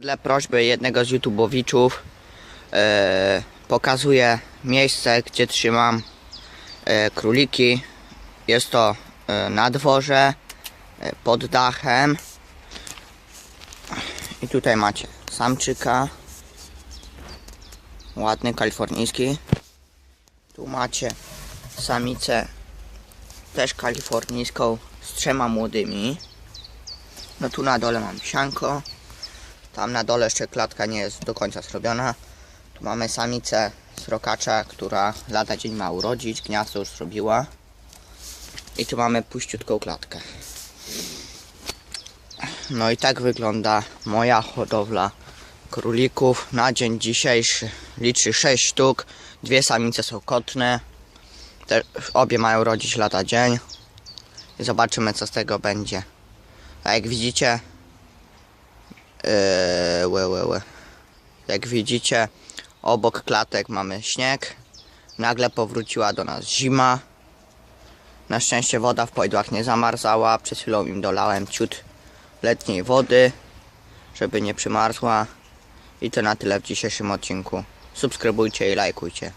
Dla prośby jednego z YouTubowiczów e, pokazuję miejsce, gdzie trzymam e, króliki. Jest to e, na dworze, pod dachem. I tutaj macie samczyka. Ładny, kalifornijski. Tu macie samicę, też kalifornijską, z trzema młodymi. No tu na dole mam sianko. Tam na dole jeszcze klatka nie jest do końca zrobiona. Tu mamy samicę srokacza, która lada dzień ma urodzić, gniazdo już zrobiła. I tu mamy puściutką klatkę. No i tak wygląda moja hodowla królików. Na dzień dzisiejszy liczy 6 sztuk. Dwie samice są kotne. Te, obie mają rodzić lata dzień. I zobaczymy co z tego będzie. A jak widzicie, Eee, łe, łe, łe. Jak widzicie, obok klatek mamy śnieg. Nagle powróciła do nas zima. Na szczęście woda w pojdłach nie zamarzała. Przed chwilą im dolałem ciut letniej wody, żeby nie przymarzła. I to na tyle w dzisiejszym odcinku. Subskrybujcie i lajkujcie.